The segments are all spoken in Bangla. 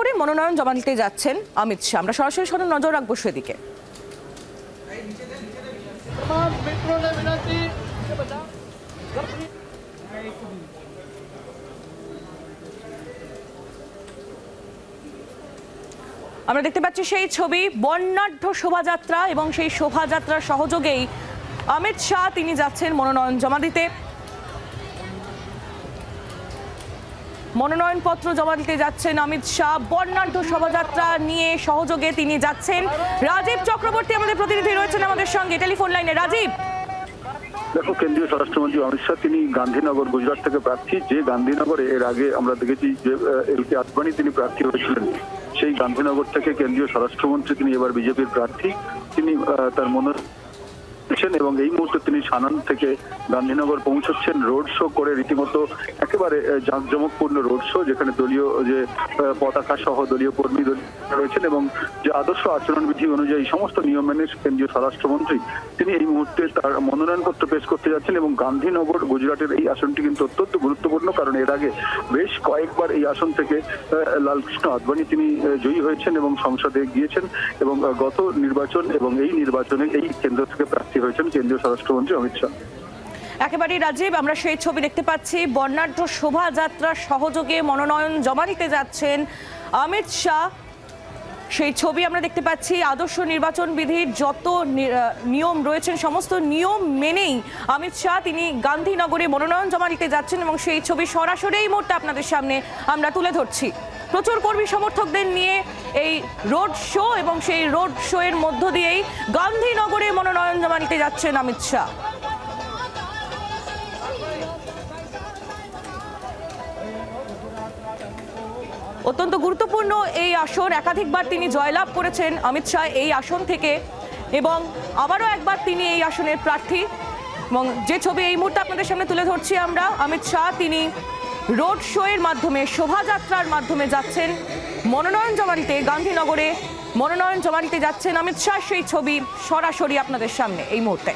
করে মনোনয়ন জমা দিতে যাচ্ছেন অমিত শাহ। আমরা সরাসরি সরাসরি নজর রাখব সেদিকে। আমরা দেখতে পাচ্ছি সেই ছবি, বর্ণাঢ্য শোভাযাত্রা এবং সেই শোভাযাত্রার সহযোগেই অমিত শাহ তিনি যাচ্ছেন মনোনয়ন জমা দিতে। মনোনয়নপত্র জমা দিতে যাচ্ছেন অমিত শাহ। বর্ণাঢ্য শোভাযাত্রা নিয়ে সহযোগে তিনি যাচ্ছেন। রাজীব চক্রবর্তী আমাদের প্রতিনিধি রয়েছেন আমাদের সঙ্গে। টেলিফোন লাইনে, রাজীব। দেখো, কেন্দ্রীয় স্বরাষ্ট্রমন্ত্রী অমিত শাহ, তিনি গান্ধীনগর, গুজরাট থেকে প্রার্থী। যে গান্ধীনগরে এর আগে আমরা দেখেছি যে এল কে আদবানি তিনি প্রার্থী হয়েছিলেন, সেই গান্ধীনগর থেকে কেন্দ্রীয় স্বরাষ্ট্রমন্ত্রী তিনি এবার বিজেপির প্রার্থী। তিনি তার মনে করছেন এবং এই মুহূর্তে তিনি সানান থেকে গান্ধীনগর পৌঁছচ্ছেন। রোড শো করে রীতিমতো একেবারে জাঁকজমকপূর্ণ রোড শো, যেখানে দলীয়, যে পতাকা সহ দলীয় কর্মী রয়েছেন এবং যে আদর্শ আচরণবিধি অনুযায়ী সমস্ত নিয়ম মেনে কেন্দ্রীয় স্বরাষ্ট্রমন্ত্রী তিনি এই মুহূর্তে তার মনোনয়নপত্র পেশ করতে যাচ্ছেন এবং গান্ধীনগর, গুজরাটের এই আসনটি কিন্তু অত্যন্ত গুরুত্বপূর্ণ কারণ এর আগে বেশ কয়েকবার এই আসন থেকে লালকৃষ্ণ আদবানি তিনি জয়ী হয়েছেন এবং সংসদে গিয়েছেন এবং গত নির্বাচন এবং এই নির্বাচনে এই কেন্দ্র থেকে প্রার্থী হয়েছেন কেন্দ্রীয় স্বরাষ্ট্রমন্ত্রী অমিত শাহ। একেবারেই রাজীব, আমরা সেই ছবি দেখতে পাচ্ছি। বর্ণাঢ্য শোভাযাত্রার সহযোগে মনোনয়ন জমা দিতে যাচ্ছেন অমিত শাহ। সেই ছবি আমরা দেখতে পাচ্ছি, আদর্শ নির্বাচন বিধির যত নিয়ম রয়েছেন, সমস্ত নিয়ম মেনেই অমিত শাহ তিনি গান্ধীনগরে মনোনয়ন জমা দিতে যাচ্ছেন এবং সেই ছবি সরাসরি এই মুহূর্তে আপনাদের সামনে আমরা তুলে ধরছি। প্রচুর কর্মী সমর্থকদের নিয়ে এই রোড শো এবং সেই রোড শো এর মধ্য দিয়েই গান্ধীনগরে মনোনয়ন জমা দিতে যাচ্ছেন অমিত শাহ। অত্যন্ত গুরুত্বপূর্ণ এই আসন, একাধিকবার তিনি জয়লাভ করেছেন অমিত শাহ এই আসন থেকে এবং আবারও একবার তিনি এই আসনের প্রার্থী। এবং যে ছবি এই মুহূর্তে আপনাদের সামনে তুলে ধরছি আমরা, অমিত শাহ তিনি রোড শো এর মাধ্যমে, শোভাযাত্রার মাধ্যমে যাচ্ছেন। মনোনয়ন জমা গান্ধীনগরে মনোনয়ন জমা দিতে যাচ্ছেন অমিত শাহ। সেই ছবি সরাসরি আপনাদের সামনে এই মুহূর্তে।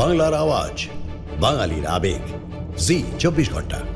বাংলার আওয়াজ, বাঙালির আবেগ। জি, চব্বিশ ঘণ্টা।